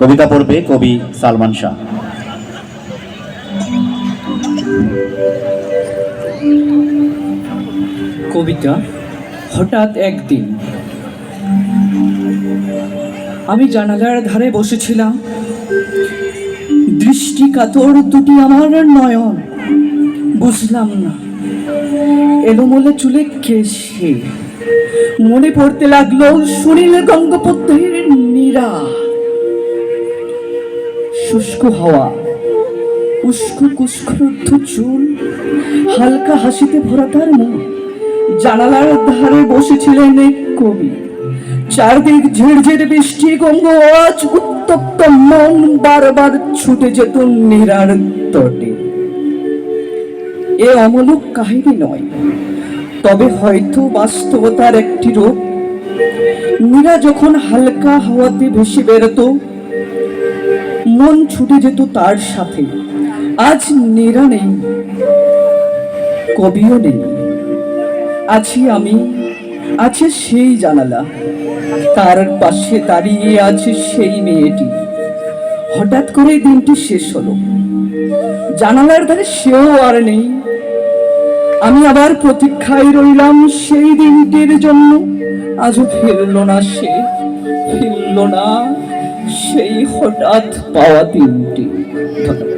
কবিতা পড়বে কবি সালমান শাহ। কবিতা, হঠাৎ একদিন আমি জানালার ধারে বসেছিলাম। দৃষ্টি কাতর দুটি আমার নয়ন, বুঝলাম না। এলোমলে চুলে কেশে মনে পড়তে লাগল সুনীল গঙ্গোপাধ্যায়ের নীরা শুষ্ক হাওয়া, উস্কো কুস্করুদ্ধ চুল, হালকা হাসিতে ভরা তার মুখ, জানালার ধারে বসেছিলেন এক কবি। চারদিক ঝিরঝির বৃষ্টি গঙ্গ আজ উত্তপ্ত মন বারবার ছুটে যেত নীরার তটে। এ অমলক কাহিনী নয়, তবে হয়তো বাস্তবতার একটি রূপ। নীরা যখন হালকা হাওয়াতে ভেসে বেরোতো মন ছুটে যেত তার সাথে। আজ নীরা নেই, কবিও নেই। আছি আমি, আছে সেই জানালা। তার পাশে দাঁড়িয়ে আছে সেই মেয়েটি। হঠাৎ করে দিনটি শেষ হলো। জানালার ধারে সেও আর নেই। আমি আবার প্রতীক্ষায় রইলাম সেই দিনটির জন্য। আজও ফিরল না সে ফিরল না। সেই হঠাৎ পাওয়া তিনটি। ধন্যবাদ।